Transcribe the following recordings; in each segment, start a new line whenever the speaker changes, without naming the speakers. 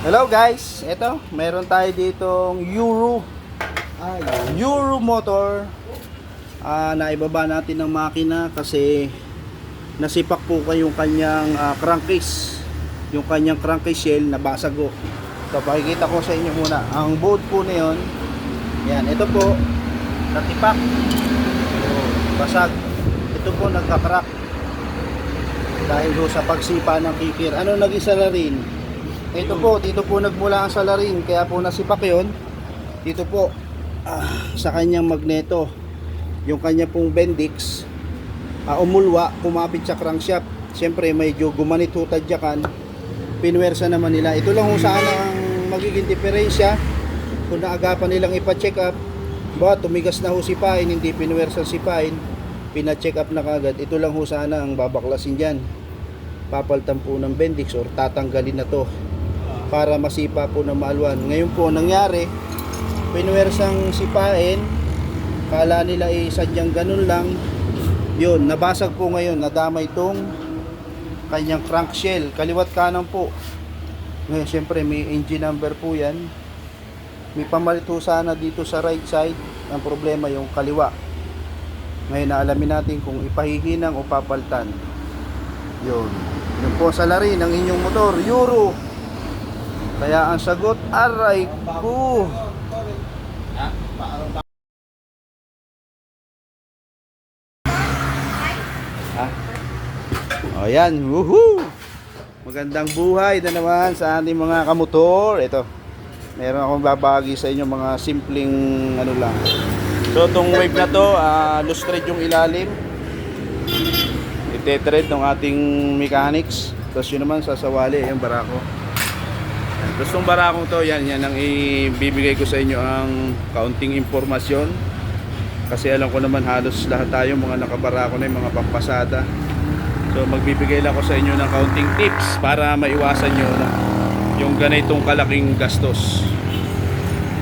Hello guys, eto, meron tayo ditong Euro Euro motor. Ah, naibaba natin ng makina kasi nasipak po kayong kanyang ah, crankcase. Yung kanyang crankcase shell nabasag ko. So pakikita ko sa inyo muna. Ang bolt po na yun, yan, ito po, natipak. So, basag. Ito po nagka-crack. Dahil ho sa pagsipa ng kikir. Ano naging salarin? Ito po, dito po nagmula ang salarin. Kaya po nasipak yun. Dito po, ah, sa kanyang magneto yung kanya pong bendix ah, umulwa, kumapit sa crankshaft. Siyempre medyo gumanit ho tadyakan. Pinwersa naman nila. Ito lang ho sana ang magiging diferensya. Kung naagapan nilang ipa-check up ba tumigas na ho si Pain hindi pinwersa si Pain pina-check up na kagad ito lang ho sana ang babaklasin dyan. Papaltan po ng bendix or tatanggalin na to para masipa po ng maalwan ngayon po nangyari pinwersang sipain kala nila eh sadyang ganun lang. Yun nabasag po ngayon nadamay itong kanyang crankshell kaliwat kanan po. Ngayon syempre may engine number po yan. May pamalit ho sana dito sa right side. Ang problema yung kaliwa. Ngayon naalamin natin kung ipahihinang o papaltan. Yun. Yun po sa lari ng inyong motor. Euro kaya ang sagot aray ko O yan, woohoo! Magandang buhay na naman sa ating mga kamotor. Ito, meron akong babagi sa inyo mga simpleng ano lang. So itong wave na to, uh, lustrate yung ilalim. Itetread ng ating mechanics. Tapos yun naman sasawali yung barako. Itong barakong to, yan, yan ang ibibigay ko sa inyo ang kaunting impormasyon. Kasi alam ko naman halos lahat tayo mga nakabarako na yung mga pampasada. So magbibigay lang ako sa inyo ng kaunting tips para maiwasan nyo na yung ganitong kalaking gastos.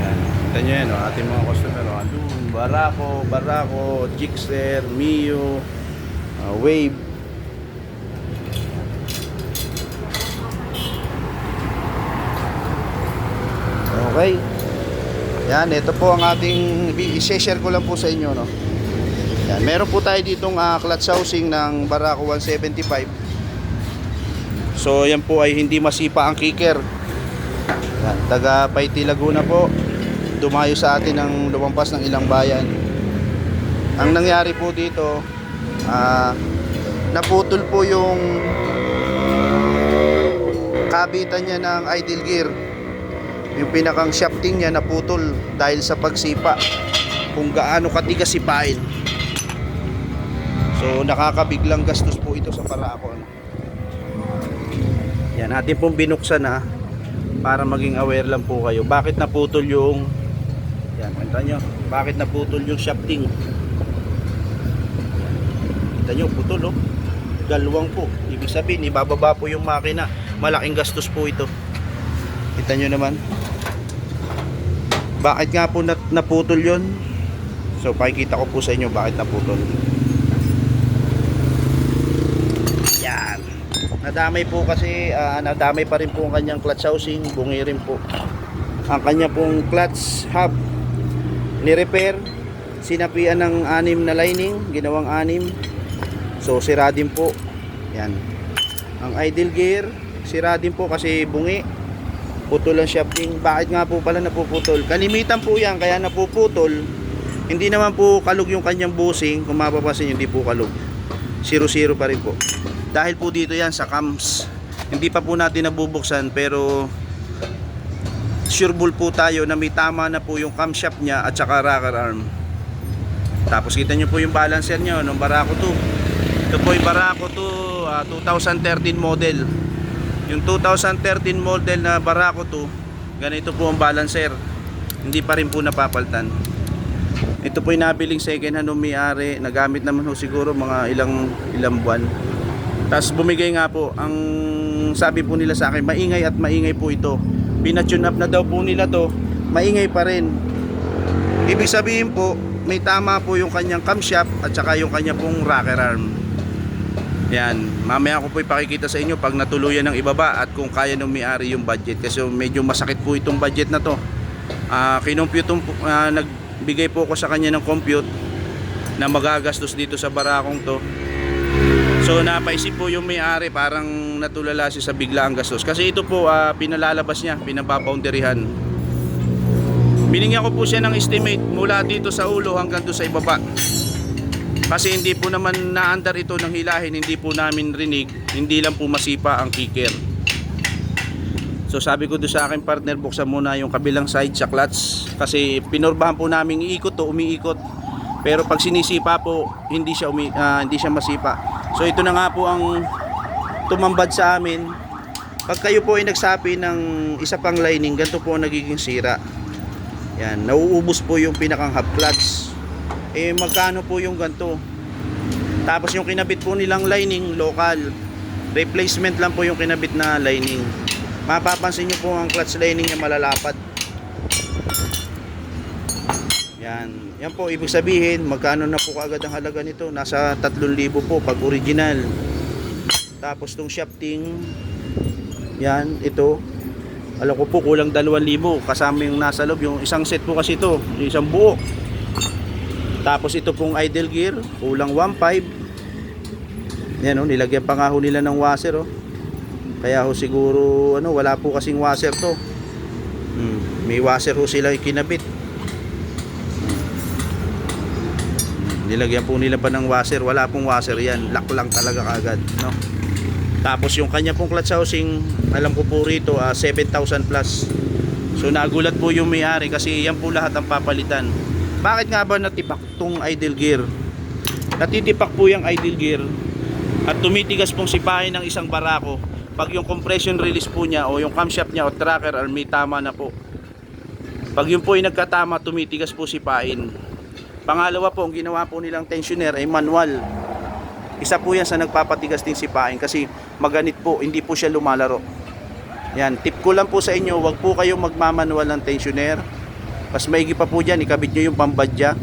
Yan. Kita nyo yan, oh, ating mga customer. Oh, andun, Barako, Barako, Gixxer, Mio, ah, Wave. Okay. Yan, ito po ang ating i-share ko lang po sa inyo, no. Yan, meron po tayo ditong uh, clutch housing ng Barako 175. So, yan po ay hindi masipa ang kicker. Yan, taga Paiti Laguna po. Dumayo sa atin ng lumampas ng ilang bayan. Ang nangyari po dito, ah, naputol po yung kabitan niya ng idle gear. Yung pinakang shafting niya naputol dahil sa pagsipa. Kung gaano katigas sipain. So nakakabiglang gastos po ito sa Paraco. ano. Yan, atin pong binuksan na para maging aware lang po kayo. Bakit naputol yung Yan, kanta nyo. Bakit naputol yung shafting? Kita nyo, putol oh. Galwang po. Ibig sabihin, ibababa po yung makina. Malaking gastos po ito. Kita nyo naman. Bakit nga po nat naputol yon? So, pakikita ko po sa inyo bakit naputol. Yan. Nadamay po kasi, ah, nadamay pa rin po ang kanyang clutch housing, bungi rin po. Ang kanya pong clutch hub, ni-repair, sinapian ng anim na lining, ginawang anim. So, sira din po. Yan. Ang idle gear, sira din po kasi bungi. Putol ang shafting. Bakit nga po pala napuputol? Kalimitan po yan, kaya napuputol. Hindi naman po kalug yung kanyang busing. Kung mapapasin hindi po kalug. 0-0 pa rin po. Dahil po dito yan sa cams. Hindi pa po natin nabubuksan pero sureball po tayo na may tama na po yung camshaft niya at saka rocker arm. Tapos kita nyo po yung balancer nyo ng Barako 2. Ito po yung Barako 2 ah, 2013 model. Yung 2013 model na Barako 2, ganito po ang balancer. Hindi pa rin po napapaltan. Ito po yung nabiling second hand may-ari. Nagamit naman ho siguro mga ilang ilang buwan. Tapos bumigay nga po, ang sabi po nila sa akin, maingay at maingay po ito. Pinatune up na daw po nila to, maingay pa rin. Ibig sabihin po, may tama po yung kanyang camshaft at saka yung kanya pong rocker arm. Yan, mamaya ko po ipakikita sa inyo pag natuluyan ng ibaba at kung kaya nung may-ari yung budget kasi medyo masakit po itong budget na to. Ah, kinumpute ah, nagbigay po ako sa kanya ng compute na magagastos dito sa barakong to. So napaisip po yung may-ari parang natulala siya sa biglaang gastos kasi ito po ah, pinalalabas niya, pinababoundaryhan. Binigyan ko po siya ng estimate mula dito sa ulo hanggang doon sa ibaba. Kasi hindi po naman naandar ito ng hilahin, hindi po namin rinig, hindi lang po masipa ang kicker. So sabi ko doon sa akin partner, buksan muna yung kabilang side sa clutch kasi pinorbahan po namin iikot to, umiikot. Pero pag sinisipa po, hindi siya umi, ah, hindi siya masipa. So ito na nga po ang tumambad sa amin. Pag kayo po ay nagsapi ng isa pang lining, ganito po ang nagiging sira. Yan, nauubos po yung pinakang hub clutch eh magkano po yung ganto tapos yung kinabit po nilang lining local. Replacement lang po yung kinabit na lining. Mapapansin nyo po ang clutch lining niya malalapad yan. Yan po ibig sabihin magkano na po kaagad ang halaga nito? Nasa 3,000 po pag original. Tapos tong shafting yan ito. Alam ko po kulang 2,000 kasama yung nasa loob yung isang set po kasi ito isang buo tapos ito pong idle gear, kulang 1.5. Yan oh, nilagyan pa nga ho nila ng washer oh. Kaya ho siguro ano, wala po kasing washer to. Hmm, may washer ho sila ikinabit. Hmm, nilagyan po nila pa ng washer, wala pong washer yan, lock lang talaga kagad, no. Tapos yung kanya pong clutch housing, alam ko po rito, ah, 7,000 plus. So nagulat po yung may-ari kasi yan po lahat ang papalitan. Bakit nga ba natipak tong idle gear? Natitipak po yung idle gear at tumitigas pong sipahin ng isang barako pag yung compression release po niya o yung camshaft niya o tracker or may tama na po. Pag yun po ay nagkatama, tumitigas po sipahin. Pangalawa po, ang ginawa po nilang tensioner ay manual. Isa po yan sa nagpapatigas din sipahin kasi maganit po, hindi po siya lumalaro. Yan, tip ko lang po sa inyo, wag po kayong magmamanual ng tensioner. Mas maigi pa po dyan, ikabit nyo yung pambadya.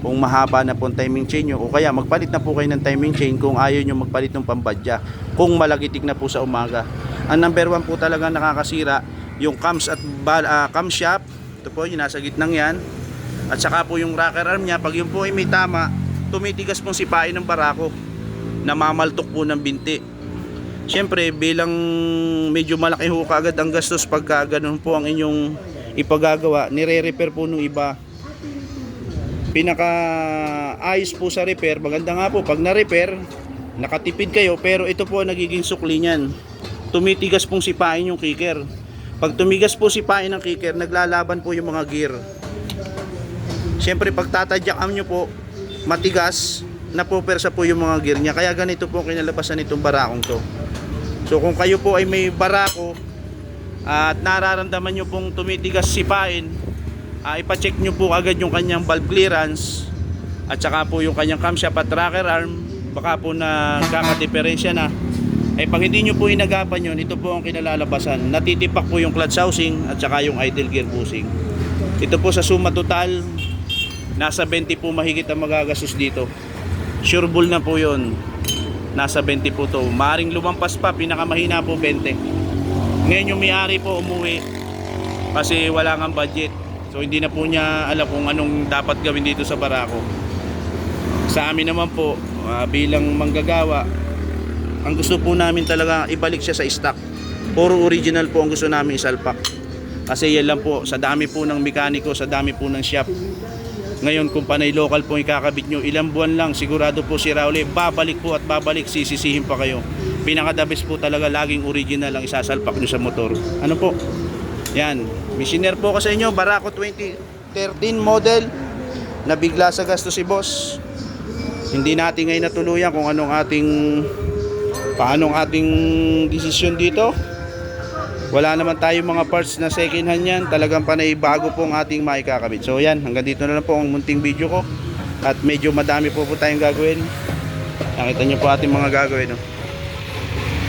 Kung mahaba na po ang timing chain nyo. O kaya magpalit na po kayo ng timing chain kung ayaw nyo magpalit ng pambadya. Kung malagitik na po sa umaga. Ang number one po talaga nakakasira yung cams at bal, ah, camshaft ito po yung nasa gitnang yan. At saka po yung rocker arm nya pag yun po ay may tama tumitigas pong sipain ng barako. Namamaltok po ng binti. Siyempre, bilang medyo malaki ho kaagad ang gastos pagka ganun po ang inyong ipagagawa, nire-repair po nung iba. Pinaka ayos po sa repair, maganda nga po pag na-repair, nakatipid kayo pero ito po ang nagiging sukli niyan. Tumitigas pong sipain yung kicker. Pag tumigas po sipain ng kicker, naglalaban po yung mga gear. Siyempre, pag tatadyakan nyo po, matigas, napupersa po yung mga gear niya. Kaya ganito po kinalabasan nitong barakong to. So kung kayo po ay may barako at nararamdaman nyo pong tumitigas sipain, uh, ipacheck nyo po agad yung kanyang valve clearance at saka po yung kanyang camshaft at tracker arm. Baka po na kakadeferensya na. Eh pag hindi nyo po inagapan yun ito po ang kinalalabasan. Natitipak po yung clutch housing at saka yung idle gear boosting ito po sa suma total nasa 20 po mahigit ang magagastos dito. Sure bull na po yun. Nasa 20 po to. Maring lumampas pa pinakamahina po 20 ngayon yung may-ari po umuwi kasi wala nga budget. So hindi na po niya alam kung anong dapat gawin dito sa barako. Sa amin naman po ah, bilang manggagawa ang gusto po namin talaga ibalik siya sa stock. Puro original po ang gusto namin isalpak kasi yan lang po sa dami po ng mekaniko sa dami po ng shop. Ngayon kung panay local po ikakabit nyo ilang buwan lang sigurado po si Rauli babalik po at babalik sisisihin pa kayo pinakadabis po talaga laging original ang isasalpak nyo sa motor. Ano po? Yan. Missioner po ko sa inyo Barako 2013 model. Nabigla sa gasto si boss. Hindi natin ngayon natuluyan kung anong ating paanong ating desisyon dito. Wala naman tayo mga parts na second hand yan. Talagang panay bago po ang ating maikakabit. So yan. Hanggang dito na lang po ang munting video ko. At medyo madami po po tayong gagawin. Nakita nyo po ating mga gagawin no?